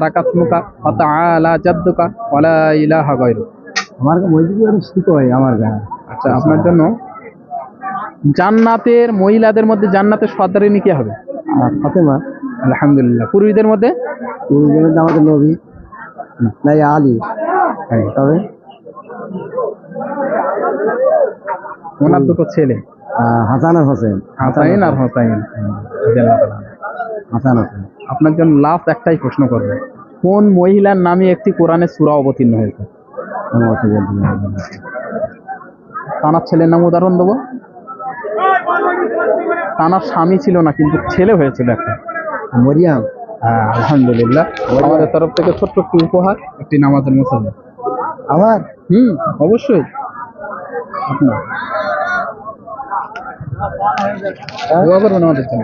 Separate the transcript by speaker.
Speaker 1: রাকাসমুকা ওয়া তাআলা জাদ্দুকা ওয়া ইলাহা গায়রুক।
Speaker 2: আমার মসজিদে অনেক শীত হয় আমার গায়ে।
Speaker 1: আচ্ছা আপনার জন্য জান্নাতের মহিলাদের মধ্যে জান্নাতের সর্দারিনী কে হবে?
Speaker 2: ফাতেমা।
Speaker 1: আলহামদুলিল্লাহ। পুরুষদের মধ্যে?
Speaker 2: তিনজনের মধ্যে আমাদের নবী। আলী। তবে?
Speaker 1: ওনার দুটো ছেলে।
Speaker 2: হাসান আর হোসেন।
Speaker 1: হাসাইন আর হোসাইন।
Speaker 2: হাসান হোসেন।
Speaker 1: আপনার জন্য লাস্ট একটাই প্রশ্ন করবে। কোন মহিলার নামে একটি কোরআনের সূরা অবতীর্ণ হয়েছে? তানার ছেলের নাম উদাহরণ দেবো। তানার স্বামী ছিল না কিন্তু ছেলে হয়েছিল একটা।
Speaker 2: মরিয়াম।
Speaker 1: হ্যাঁ আলহামদুলিল্লাহ। আমাদের তরফ থেকে ছোট্ট একটি উপহার একটি নামাজের মুসল্লা।
Speaker 2: আমার?
Speaker 1: হুম অবশ্যই। আপনার? দোয়া করবেন আমাদের জন্য